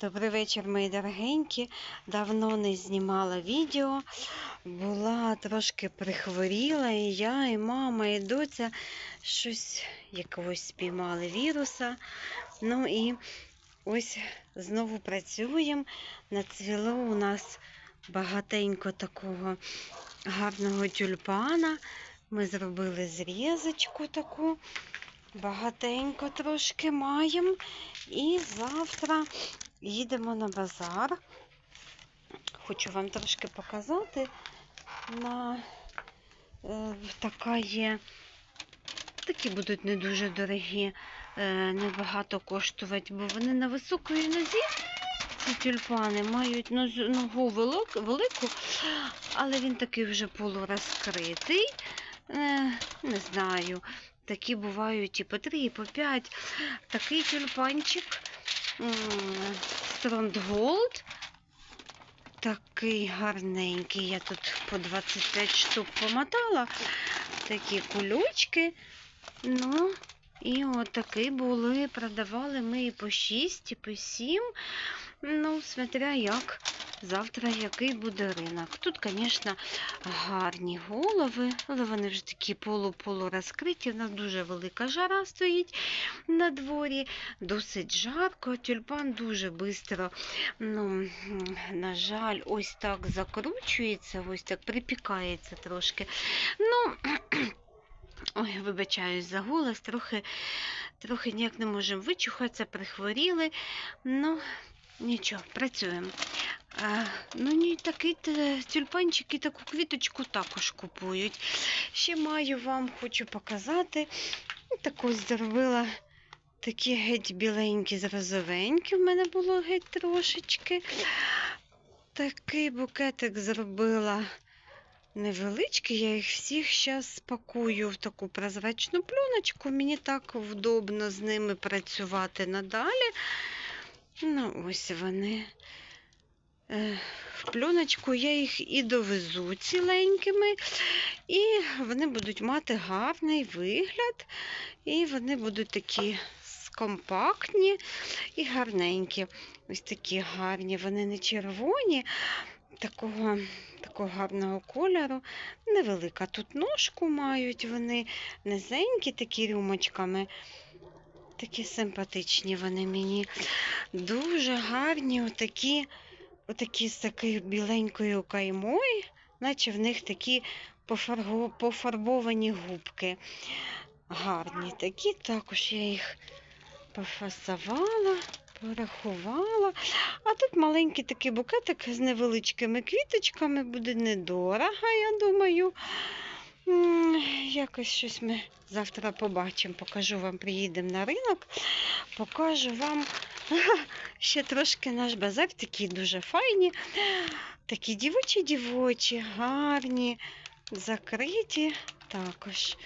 Добрий вечір, мої дорогенькі. Давно не знімала відео. Була трошки прихворіла, і я, і мама, і доця щось якогось спіймали віруса. Ну і ось знову працюємо. Нацвіло у нас багатенько такого гарного тюльпана. Ми зробили зрізочку таку. Багатенько трошки маємо. І завтра їдемо на базар. Хочу вам трошки показати. На е, така є. Такі будуть не дуже дорогі, е, небагато коштувати, бо вони на високої нозі. Ці тюльпани мають ногу велику, але він такий вже полурозкритий. Е, не знаю. Такі бувають і по 3, і по 5. Такий тюльпанчик. Строндголд. Такий гарненький. Я тут по 25 штук помотала. Такі кульочки. Ну, і отакі були. Продавали ми і по 6, і по 7. Ну, смотря як. Завтра який буде ринок. Тут, звісно, гарні голови, але вони вже такі полу-полу розкриті. У нас дуже велика жара стоїть на дворі, досить жарко. Тюльпан дуже швидко, ну, на жаль, ось так закручується, ось так припікається трошки. Ну, ой, вибачаюсь за голос, трохи, трохи ніяк не можемо вичухатися, прихворіли. Ну, нічого, працюємо. Ну, ні, такий те- тюльпанчик і таку квіточку також купують. Ще маю вам, хочу показати. Так ось зробила такі геть біленькі з розовенькі. В мене було геть трошечки. Такий букетик зробила невеличкий. Я їх всіх зараз спакую в таку прозрачну пленочку. Мені так вдобно з ними працювати надалі. Ну, ось вони. В пленочку я їх і довезу ціленькими, і вони будуть мати гарний вигляд, і вони будуть такі компактні і гарненькі. Ось такі гарні, вони не червоні, такого, такого гарного кольору. Невелика тут ножку мають, вони низенькі, такі рюмочками. Такі симпатичні вони мені. Дуже гарні, отакі, отакі з такою біленькою каймою, наче в них такі пофарбовані губки. Гарні такі, також я їх пофасувала, порахувала. А тут маленький такий букетик з невеличкими квіточками, буде недорого, я думаю. Якось щось ми завтра побачимо. Покажу вам, приїдемо на ринок, покажу вам ще трошки наш базар, такі дуже файні, такі дівочі-дівочі, гарні, закриті також.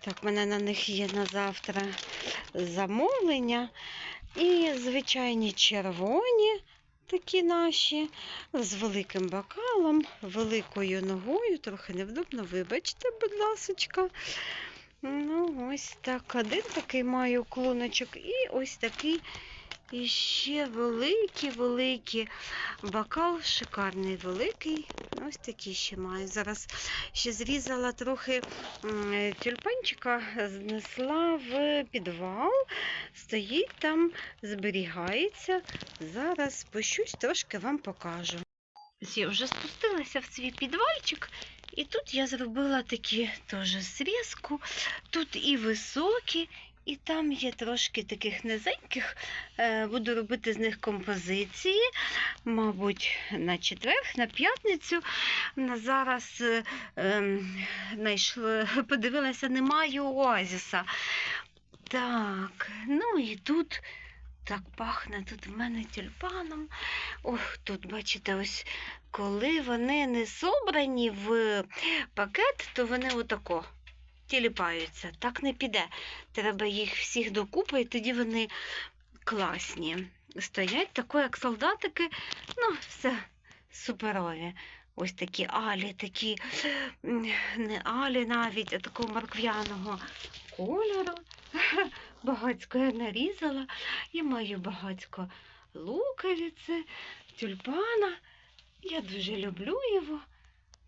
Так, в мене на них є на завтра замовлення. І звичайні червоні, такі наші, з великим бокалом, великою ногою, трохи невдобно, вибачте, будь ласочка. Ну, ось так. Один такий маю клоночок, і ось такий іще великий, великий бокал, шикарний великий. Ось такий ще маю. Зараз ще зрізала трохи тюльпанчика, знесла в підвал, стоїть там, зберігається. Зараз спущусь, трошки вам покажу. Я вже спустилася в свій підвальчик, і тут я зробила такі теж зрізку. Тут і високі, і там є трошки таких низеньких. Е, Буду робити з них композиції, мабуть, на четвер, на п'ятницю. Зараз е, ем, подивилася, немає оазіса. Так, ну і тут так пахне тут в мене тюльпаном. Ох, тут, бачите, ось коли вони не собрані в пакет, то вони отако тіліпаються. Так не піде. Треба їх всіх докупи, і тоді вони класні. Стоять тако, як солдатики, ну, все суперові. Ось такі алі, такі не алі навіть, а такого морквяного кольору. Багацько я нарізала і маю багацько луковиці, тюльпана. Я дуже люблю його.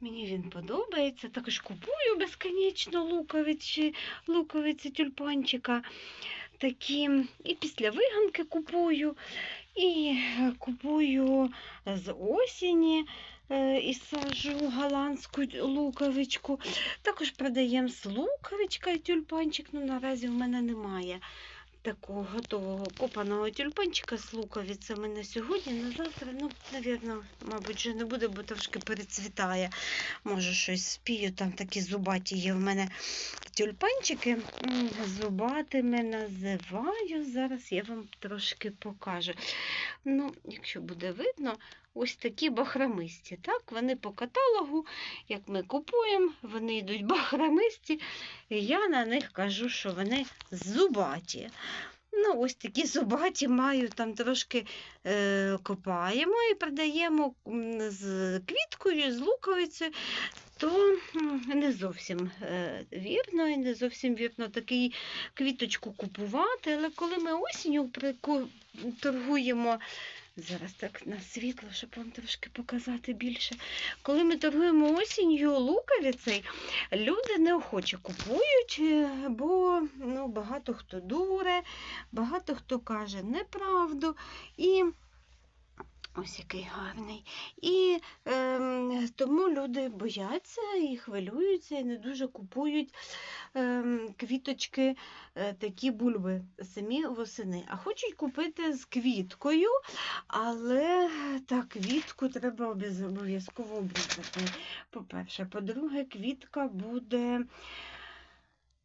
Мені він подобається. Також купую безконечно луковиці, луковиці тюльпанчика. Такі і після виганки купую, і купую з осені е, і саджу голландську луковичку. Також продаємо з луковичка і тюльпанчик. Ну, наразі в мене немає такого готового копаного тюльпанчика з луковицями на сьогодні, на завтра. Ну, навірно, мабуть, вже не буде, бо трошки перецвітає. Може, щось спію. Там такі зубаті є в мене тюльпанчики. Зубатими називаю. Зараз я вам трошки покажу. Ну, якщо буде видно, ось такі бахрамисті. Так, вони по каталогу, як ми купуємо, вони йдуть бахрамисті. І я на них кажу, що вони зубаті. Ну, ось такі зубаті маю, там трошки е, копаємо і продаємо з квіткою, з луковицею, то не зовсім е, вірно і не зовсім вірно такий квіточку купувати. Але коли ми осінню торгуємо, зараз так на світло, щоб вам трошки показати більше. Коли ми торгуємо осінню цей, люди неохоче купують, е, бо ну, багато хто дуре, багато хто каже неправду. І ось який гарний. І ем, тому люди бояться і хвилюються, і не дуже купують ем, квіточки, е, такі бульби самі восени. А хочуть купити з квіткою, але та квітку треба обов'язково обрізати. По-перше, по-друге, квітка буде.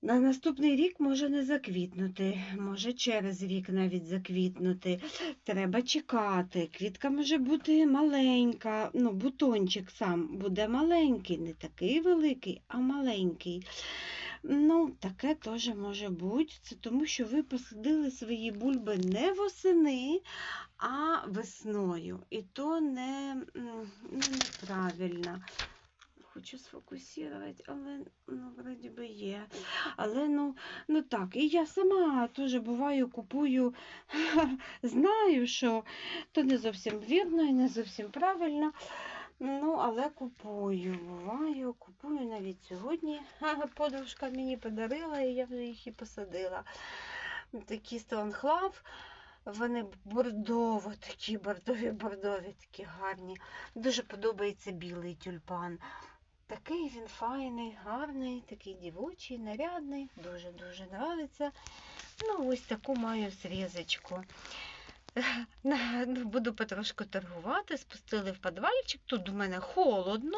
На наступний рік може не заквітнути, може через рік навіть заквітнути. Треба чекати. Квітка може бути маленька, ну, бутончик сам буде маленький, не такий великий, а маленький. Ну, таке теж може бути. Це тому, що ви посадили свої бульби не восени, а весною. І то не, м, ну, неправильно. Хочу сфокусувати, але ну, вроді би є. Але ну, ну так, і я сама теж буваю, купую, знаю, що то не зовсім вірно і не зовсім правильно. Ну, але купую, буваю, купую навіть сьогодні. Подружка мені подарила, і я вже їх і посадила. Такі стронхлав. Вони бордово, такі бордові, бордові, такі гарні. Дуже подобається білий тюльпан. Такий він файний, гарний, такий дівочий, нарядний, дуже-дуже нравиться. Ну, ось таку маю срізочку. Ну, Буду потрошку торгувати, спустили в підвальчик. Тут у мене холодно,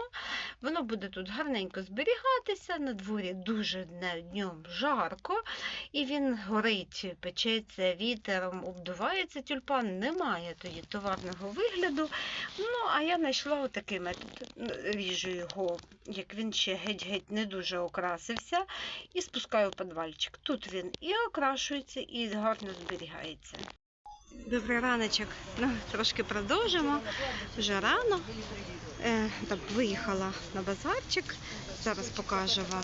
воно буде тут гарненько зберігатися. На дворі дуже днем жарко, і він горить, печеться вітером, обдувається тюльпан, немає тоді товарного вигляду. Ну, а я знайшла отакий метод. Ну, Ріжу його, як він ще геть-геть не дуже окрасився, і спускаю в підвальчик. Тут він і окрашується, і гарно зберігається. Добрий раночок. Ну, трошки продовжимо. Вже рано. Е, так, виїхала на базарчик. Зараз покажу вам.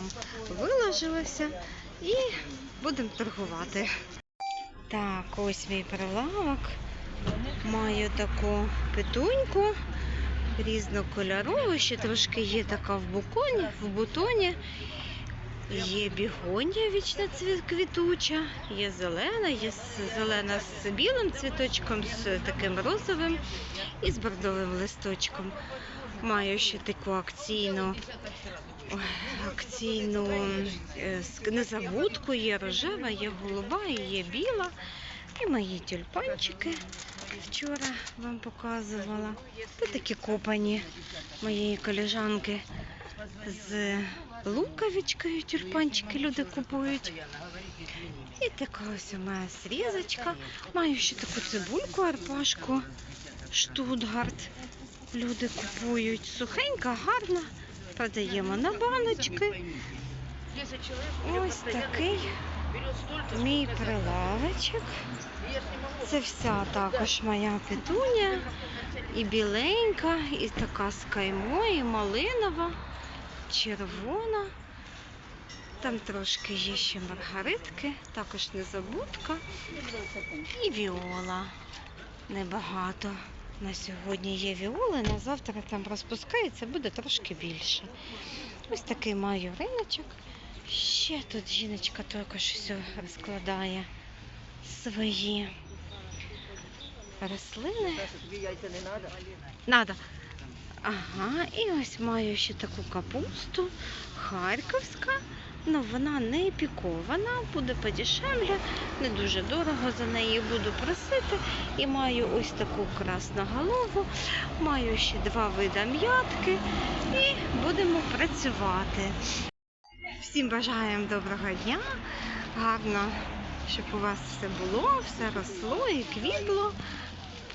Виложилася і будемо торгувати. Так, ось мій прилавок. Маю таку петуньку різнокольорову, ще трошки є така в буконі, в бутоні. Є бігонія вічна квітуча, є зелена, є зелена з білим цвіточком, з таким розовим і з бордовим листочком. Маю ще таку акційну, акційну е, незабудку, є рожева, є голуба є біла. І мої тюльпанчики вчора вам показувала. Це такі копані моєї колежанки з луковичкою тюльпанчики люди купують. І така ось у мене срізочка. Маю ще таку цибульку, арпашку, штутгарт. Люди купують. Сухенька, гарна. Продаємо на баночки. Ось такий мій прилавочок. Це вся також моя петуня. І біленька, і така з каймою, і малинова, червона. Там трошки є ще маргаритки, також незабудка і віола. небагато. На сьогодні є віоли, на завтра там розпускається, буде трошки більше. Ось такий маю риночок. Ще тут жіночка також все розкладає свої рослини. Надо. Ага, і ось маю ще таку капусту харківська. Ну, вона не пікована, буде подешевле, не дуже дорого за неї буду просити. І маю ось таку красноголову, маю ще два вида м'ятки і будемо працювати. Всім бажаємо доброго дня, гарно, щоб у вас все було, все росло і квітло.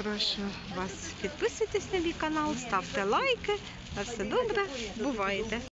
Прошу вас підписуйтесь на мій канал, ставте лайки. На все добре, бувайте!